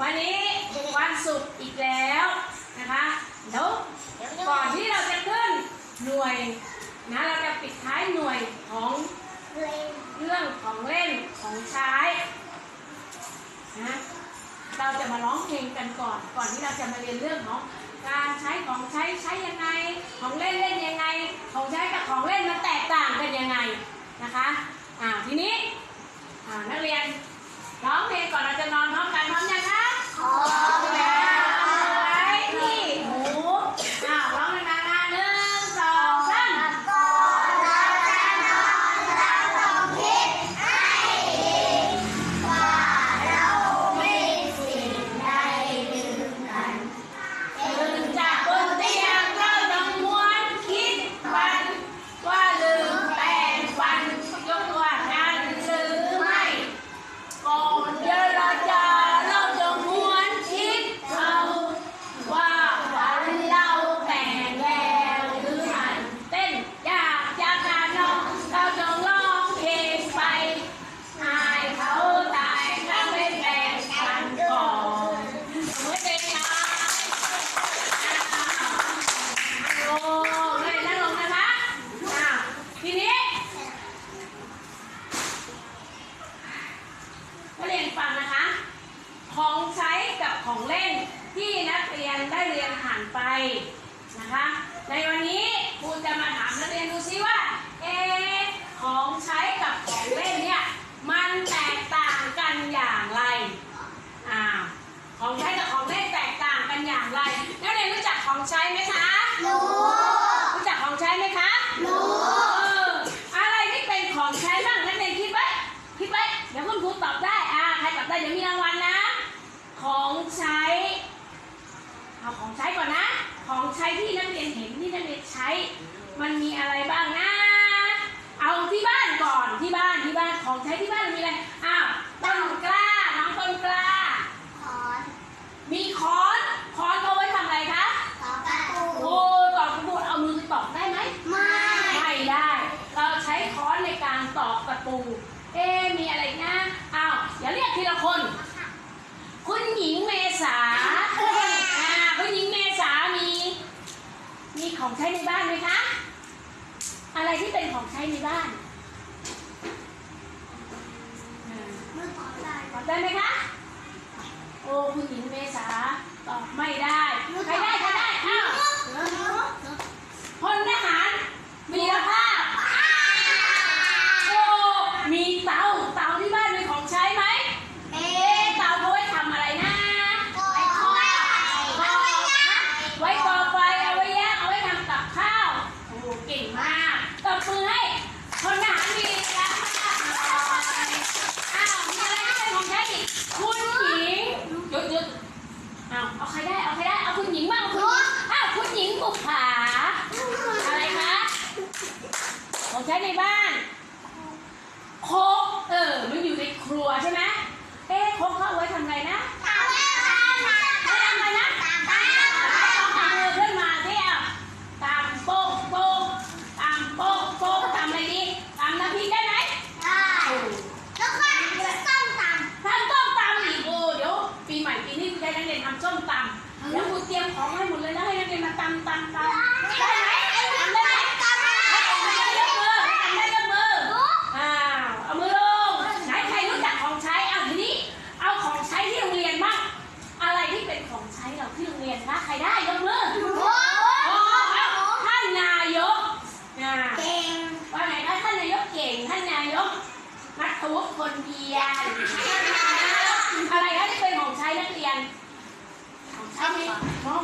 วันนี้วันศุกร์อีกแล้วนะคะเดี๋ยวก่อนที่เราจะขึ้นหน่วยนะเราจะปิดท้ายหน่วยของเรื่องของเล่นของใช้นะเราจะมาร้องเพลงกันก่อน ก่อนที่เราจะมาเรียนเรื่องของการใช้ของใช้ใช้ยังไง ของเล่นเล่นยังไง ของใช้กับของเล่นมันแตกต่างกันยังไงนะคะอ่าทีนี้ ไปนะคะ ในวันนี้ครูจะมาถามนักเรียนดูซิว่า เอะของใช้กับของเล่นเนี่ย มันแตกต่างกันอย่างไร อ่า ของใช้กับของเล่นแตกต่างกันอย่างไร นักเรียนรู้จักของใช้ไหมคะ รู้ รู้จักของใช้ไหมคะ รู้เอออะไรที่เป็นของใช้บ้างนักเรียนคิดไว้ คิดไว้ เดี๋ยวคุณครูตอบได้ อ่า ใครตอบได้เดี๋ยวมีรางวัลนะ ของใช้ เอาของใช้ก่อนนะ ของใช้ที่นักเรียนเห็นที่นักเรียนใช้ มันมีอะไรบ้างนะ เอาที่บ้านก่อนที่บ้านที่บ้านของใช้ที่บ้านมีอะไรอ้าวต้นกล้าน้องต้นกล้าขอนมีค้อนค้อนเขาไว้ทำอะไรคะตอประตูโอ้ตอกกระบุเอามือไปตอกได้ไหมไม่ไม่ได้ เราใช้ค้อนในการตอกตะปูเอ๊มีอะไรนะอ้าวอย่าเรียกทีละคน คุณหญิงเมษา อ่า คุณหญิงเมษามี มี ของใช้ในบ้านไหมคะ อะไรที่เป็นของใช้ในบ้านอ่าไม่ขอได้ตอบได้ไหมคะ โอ้คุณหญิงเมษาตอบไม่ได้ ใครได้ใครได้ อ้าว พลทหารวีรภาพ โอ้ มีเตา เตาที่บ้านมีของใช้ไหม เอ๊ เอ๊ะเตาเขาไว้ทำอะไรนะ ไอ้ข้อ ก่อไว้ก่อไฟ เอาไว้ย่างเอาไว้ทำกับข้าว โอ้เก่งมากตบมือให้พลทหารวีรภาพอ้าว มีอะไรที่เป็นของใช้อีก คุณหญิงหยุดหยุด อ้าวเอาใครได้เอาใครได้เอาคุณหญิงบ้างเอาคุณหญิงอ้าวคุณหญิงบุกผาอะไรคะของใช้ในบ้านโคกเออมันอยู่ในครัวใช่ไหมเอ๊ะโคกเขาเอาไว้ทำอะไรนะ ทำให้ข้ามา ไว้ทำอะไรนะ ตามบ้าน เอามือขึ้นมาที่อะตามโป๊กโป๊กตามโป๊กโป๊กตามอะไรดีตามน้ำพริกได้ไหม ได้ โอ้ แล้วก็ส้มตำ ทำส้มตำอีกโอ้เดี๋ยวปีใหม่ปีนี้คุณจะให้นัก เรียนทำส้มตำแล้วคุณเตรียมของให้หมดเลยแล้วให้นักเรียนมาตำตำตำได้ไหมทำได้ไหม ตำได้ ให้ทำได้ยกมือให้ทำได้ยกมือ อ้าวเอามือลงไหนใครรู้จักของใช้เอาทีนี้ เอาของใช้ที่โรงเรียนบ้างอะไรที่เป็นของใช้เราที่โรงเรียนคะใครได้ยกมือ โอ้ โอ้เอาท่านนายกอ่า เก่ง ว่าไงคะท่านนายกเก่งท่านนายกนัทวุฒิคนเพียรอะไรคะที่เป็นของใช้นักเรียน ของ